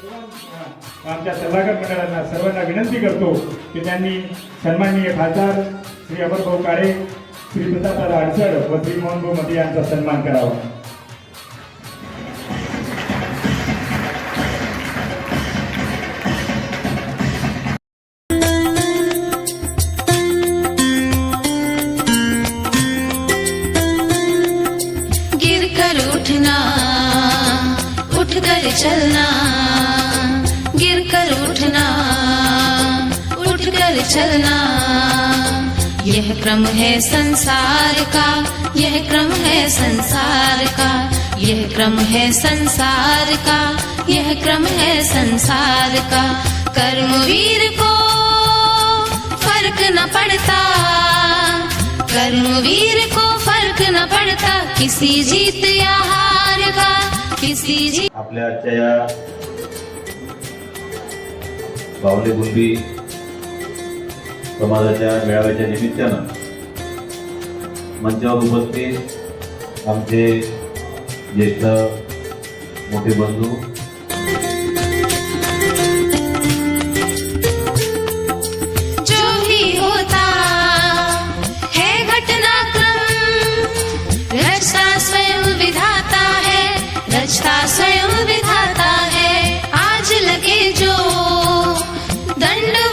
आमच्या सल्लागार मंडळांना सर्वांना विनंती करतो की त्यांनी सन्माननीय खासदार श्री अमरभाऊ काळे श्री प्रतापदादा अडसड व श्री मोहनभाऊ मते यांचा सन्मान करावा. चलना उठना उठ कर चलना। यह क्रम है संसार का, यह क्रम है संसार का, यह क्रम है संसार का, यह क्रम है संसार का। कर्मवीर को फ़र्क न पड़ता, कर्मवीर को फ़र्क न पड़ता। किसी जीत या हार का, किसी जीत आपल्या आजच्या या बावले गुंबी समाजाच्या मेळाव्याच्या निमित्तानं मंचावर उपस्थित आमचे ज्येष्ठ मोठे बंधू దండు